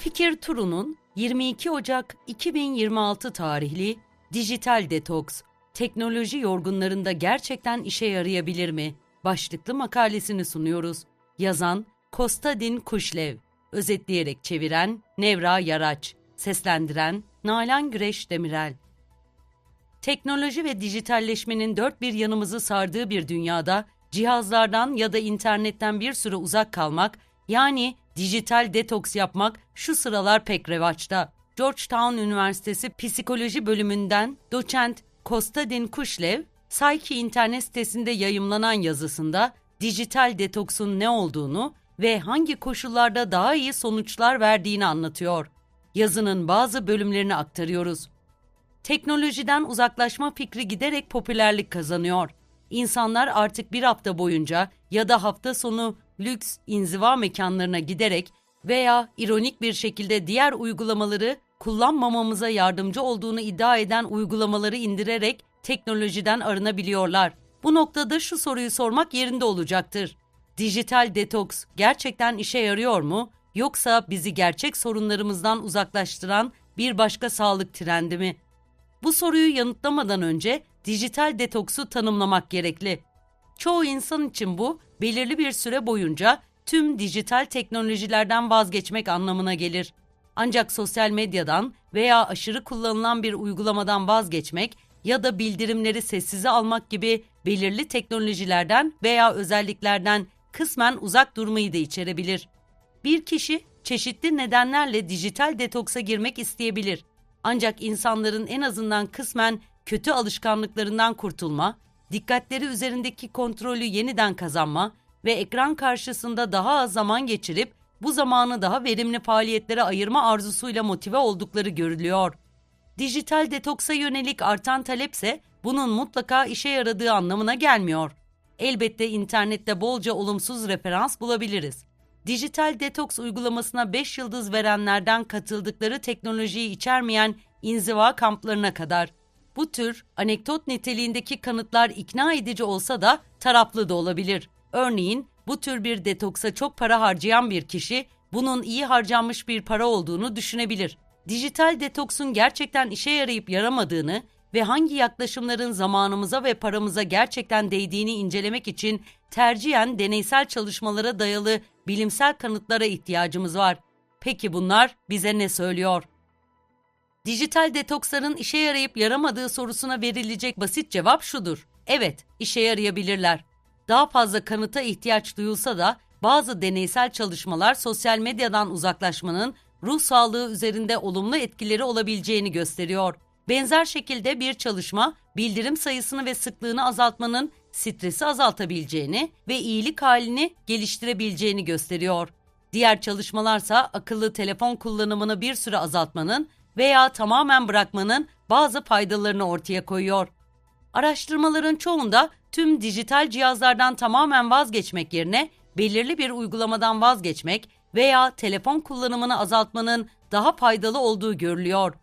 Fikir Turu'nun 22 Ocak 2026 tarihli Dijital Detoks, teknoloji yorgunlarında gerçekten işe yarayabilir mi? Başlıklı makalesini sunuyoruz. Yazan Kostadin Kuşlev, özetleyerek çeviren Nevra Yaraç, seslendiren Nalan Güreş Demirel. Teknoloji ve dijitalleşmenin dört bir yanımızı sardığı bir dünyada cihazlardan ya da internetten bir süre uzak kalmak, yani dijital detoks yapmak şu sıralar pek revaçta. Georgetown Üniversitesi Psikoloji bölümünden doçent Kostadin Kuşlev, Psyche internet sitesinde yayımlanan yazısında dijital detoksun ne olduğunu ve hangi koşullarda daha iyi sonuçlar verdiğini anlatıyor. Yazının bazı bölümlerini aktarıyoruz. Teknolojiden uzaklaşma fikri giderek popülerlik kazanıyor. İnsanlar artık bir hafta boyunca ya da hafta sonu lüks inziva mekanlarına giderek veya ironik bir şekilde diğer uygulamaları kullanmamamıza yardımcı olduğunu iddia eden uygulamaları indirerek teknolojiden arınabiliyorlar. Bu noktada şu soruyu sormak yerinde olacaktır. Dijital detoks gerçekten işe yarıyor mu yoksa bizi gerçek sorunlarımızdan uzaklaştıran bir başka sağlık trendi mi? Bu soruyu yanıtlamadan önce dijital detoksu tanımlamak gerekli. Çoğu insan için bu belirli bir süre boyunca tüm dijital teknolojilerden vazgeçmek anlamına gelir. Ancak sosyal medyadan veya aşırı kullanılan bir uygulamadan vazgeçmek ya da bildirimleri sessize almak gibi belirli teknolojilerden veya özelliklerden kısmen uzak durmayı da içerebilir. Bir kişi çeşitli nedenlerle dijital detoksa girmek isteyebilir. Ancak insanların en azından kısmen kötü alışkanlıklarından kurtulma, dikkatleri üzerindeki kontrolü yeniden kazanma ve ekran karşısında daha az zaman geçirip bu zamanı daha verimli faaliyetlere ayırma arzusuyla motive oldukları görülüyor. Dijital detoksa yönelik artan talepse bunun mutlaka işe yaradığı anlamına gelmiyor. Elbette internette bolca olumsuz referans bulabiliriz. Dijital detoks uygulamasına 5 yıldız verenlerden katıldıkları teknolojiyi içermeyen inziva kamplarına kadar. Bu tür anekdot niteliğindeki kanıtlar ikna edici olsa da taraflı da olabilir. Örneğin bu tür bir detoksa çok para harcayan bir kişi bunun iyi harcanmış bir para olduğunu düşünebilir. Dijital detoksun gerçekten işe yarayıp yaramadığını ve hangi yaklaşımların zamanımıza ve paramıza gerçekten değdiğini incelemek için tercihen deneysel çalışmalara dayalı bilimsel kanıtlara ihtiyacımız var. Peki bunlar bize ne söylüyor? Dijital detoksların işe yarayıp yaramadığı sorusuna verilecek basit cevap şudur. Evet, işe yarayabilirler. Daha fazla kanıta ihtiyaç duyulsa da bazı deneysel çalışmalar sosyal medyadan uzaklaşmanın ruh sağlığı üzerinde olumlu etkileri olabileceğini gösteriyor. Benzer şekilde bir çalışma bildirim sayısını ve sıklığını azaltmanın stresi azaltabileceğini ve iyilik halini geliştirebileceğini gösteriyor. Diğer çalışmalarsa akıllı telefon kullanımını bir süre azaltmanın veya tamamen bırakmanın bazı faydalarını ortaya koyuyor. Araştırmaların çoğunda tüm dijital cihazlardan tamamen vazgeçmek yerine belirli bir uygulamadan vazgeçmek veya telefon kullanımını azaltmanın daha faydalı olduğu görülüyor.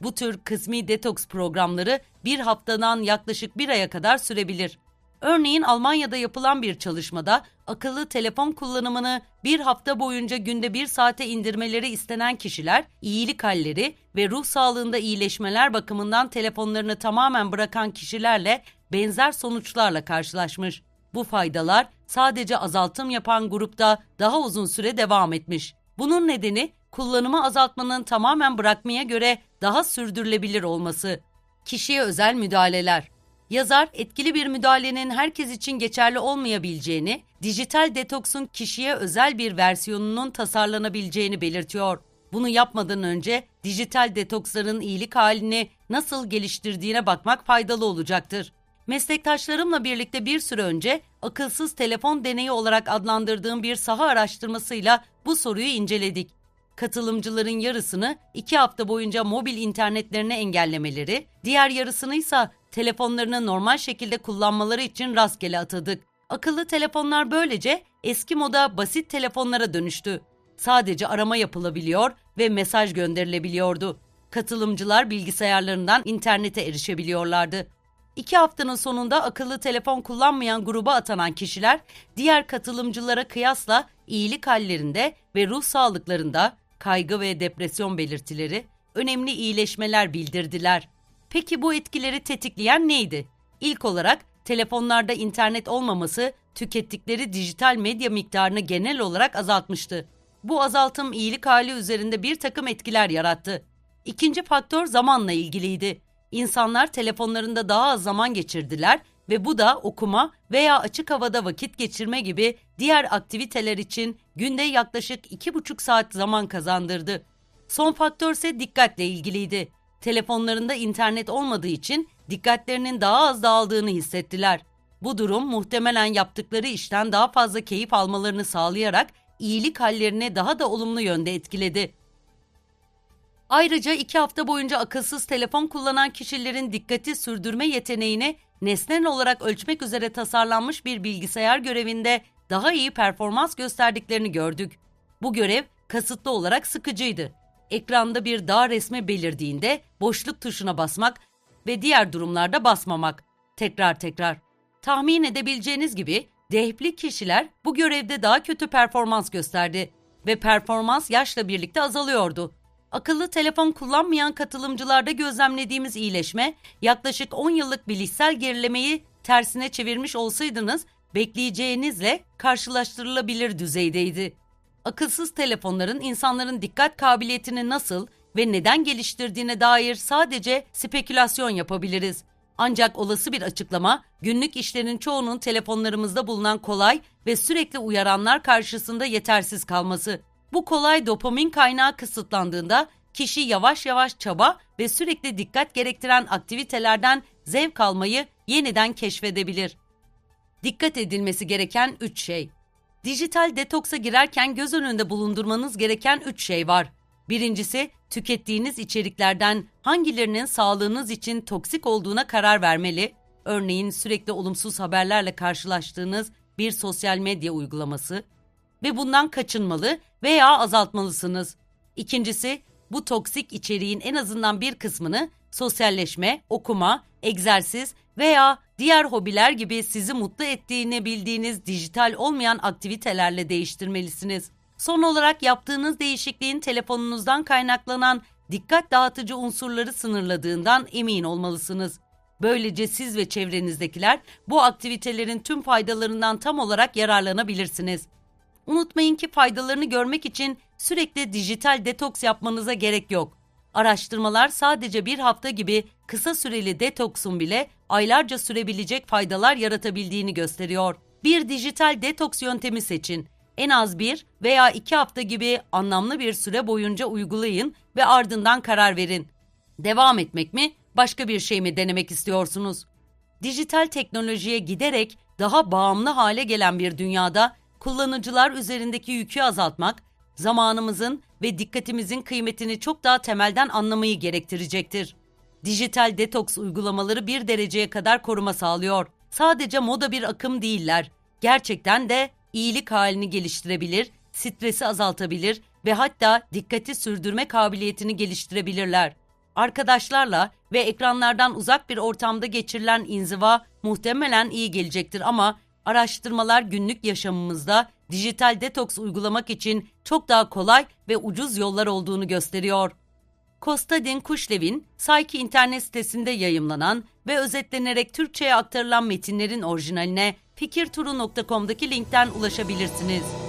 Bu tür kısmi detoks programları bir haftadan yaklaşık bir aya kadar sürebilir. Örneğin Almanya'da yapılan bir çalışmada akıllı telefon kullanımını bir hafta boyunca günde bir saate indirmeleri istenen kişiler iyilik halleri ve ruh sağlığında iyileşmeler bakımından telefonlarını tamamen bırakan kişilerle benzer sonuçlarla karşılaşmış. Bu faydalar sadece azaltım yapan grupta daha uzun süre devam etmiş. Bunun nedeni kullanımı azaltmanın tamamen bırakmaya göre daha sürdürülebilir olması. Kişiye özel müdahaleler Yazar etkili bir müdahalenin herkes için geçerli olmayabileceğini, dijital detoksun kişiye özel bir versiyonunun tasarlanabileceğini belirtiyor. Bunu yapmadan önce dijital detoksların iyilik halini nasıl geliştirdiğine bakmak faydalı olacaktır. Meslektaşlarımla birlikte bir süre önce akılsız telefon deneyi olarak adlandırdığım bir saha araştırmasıyla bu soruyu inceledik. Katılımcıların yarısını iki hafta boyunca mobil internetlerini engellemeleri, diğer yarısını ise telefonlarını normal şekilde kullanmaları için rastgele atadık. Akıllı telefonlar böylece eski moda basit telefonlara dönüştü. Sadece arama yapılabiliyor ve mesaj gönderilebiliyordu. Katılımcılar bilgisayarlarından internete erişebiliyorlardı. İki haftanın sonunda akıllı telefon kullanmayan gruba atanan kişiler diğer katılımcılara kıyasla iyilik hallerinde ve ruh sağlıklarında kaygı ve depresyon belirtileri, önemli iyileşmeler bildirdiler. Peki bu etkileri tetikleyen neydi? İlk olarak telefonlarda internet olmaması tükettikleri dijital medya miktarını genel olarak azaltmıştı. Bu azaltım iyilik hali üzerinde bir takım etkiler yarattı. İkinci faktör zamanla ilgiliydi. İnsanlar telefonlarında daha az zaman geçirdiler ve bu da okuma veya açık havada vakit geçirme gibi diğer aktiviteler için günde yaklaşık 2,5 saat zaman kazandırdı. Son faktör ise dikkatle ilgiliydi. Telefonlarında internet olmadığı için dikkatlerinin daha az dağıldığını hissettiler. Bu durum muhtemelen yaptıkları işten daha fazla keyif almalarını sağlayarak iyilik hallerini daha da olumlu yönde etkiledi. Ayrıca iki hafta boyunca akılsız telefon kullanan kişilerin dikkati sürdürme yeteneğini nesnel olarak ölçmek üzere tasarlanmış bir bilgisayar görevinde daha iyi performans gösterdiklerini gördük. Bu görev kasıtlı olarak sıkıcıydı. Ekranda bir dağ resmi belirdiğinde boşluk tuşuna basmak ve diğer durumlarda basmamak. Tekrar tekrar. Tahmin edebileceğiniz gibi dehpli kişiler bu görevde daha kötü performans gösterdi ve performans yaşla birlikte azalıyordu. Akıllı telefon kullanmayan katılımcılarda gözlemlediğimiz iyileşme yaklaşık 10 yıllık bilişsel gerilemeyi tersine çevirmiş olsaydınız bekleyeceğinizle karşılaştırılabilir düzeydeydi. Akılsız telefonların insanların dikkat kabiliyetini nasıl ve neden geliştirdiğine dair sadece spekülasyon yapabiliriz. Ancak olası bir açıklama günlük işlerin çoğunun telefonlarımızda bulunan kolay ve sürekli uyaranlar karşısında yetersiz kalması. Bu kolay dopamin kaynağı kısıtlandığında kişi yavaş yavaş çaba ve sürekli dikkat gerektiren aktivitelerden zevk almayı yeniden keşfedebilir. Dikkat edilmesi gereken 3 şey. Dijital detoksa girerken göz önünde bulundurmanız gereken 3 şey var. Birincisi, tükettiğiniz içeriklerden hangilerinin sağlığınız için toksik olduğuna karar vermeli. Örneğin sürekli olumsuz haberlerle karşılaştığınız bir sosyal medya uygulaması ve bundan kaçınmalı veya azaltmalısınız. İkincisi, bu toksik içeriğin en azından bir kısmını sosyalleşme, okuma, egzersiz veya diğer hobiler gibi sizi mutlu ettiğini bildiğiniz dijital olmayan aktivitelerle değiştirmelisiniz. Son olarak yaptığınız değişikliğin telefonunuzdan kaynaklanan dikkat dağıtıcı unsurları sınırladığından emin olmalısınız. Böylece siz ve çevrenizdekiler bu aktivitelerin tüm faydalarından tam olarak yararlanabilirsiniz. Unutmayın ki faydalarını görmek için sürekli dijital detoks yapmanıza gerek yok. Araştırmalar sadece bir hafta gibi kısa süreli detoksun bile aylarca sürebilecek faydalar yaratabildiğini gösteriyor. Bir dijital detoks yöntemi seçin. En az bir veya iki hafta gibi anlamlı bir süre boyunca uygulayın ve ardından karar verin. Devam etmek mi, başka bir şey mi denemek istiyorsunuz? Dijital teknolojiye giderek daha bağımlı hale gelen bir dünyada kullanıcılar üzerindeki yükü azaltmak, zamanımızın ve dikkatimizin kıymetini çok daha temelden anlamayı gerektirecektir. Dijital detoks uygulamaları bir dereceye kadar koruma sağlıyor. Sadece moda bir akım değiller. Gerçekten de iyilik halini geliştirebilir, stresi azaltabilir ve hatta dikkati sürdürme kabiliyetini geliştirebilirler. Arkadaşlarla ve ekranlardan uzak bir ortamda geçirilen inziva muhtemelen iyi gelecektir ama araştırmalar günlük yaşamımızda dijital detoks uygulamak için çok daha kolay ve ucuz yollar olduğunu gösteriyor. Kostadin Kuşlev'in Psyche internet sitesinde yayımlanan ve özetlenerek Türkçe'ye aktarılan metinlerin orijinaline fikirturu.com'daki linkten ulaşabilirsiniz.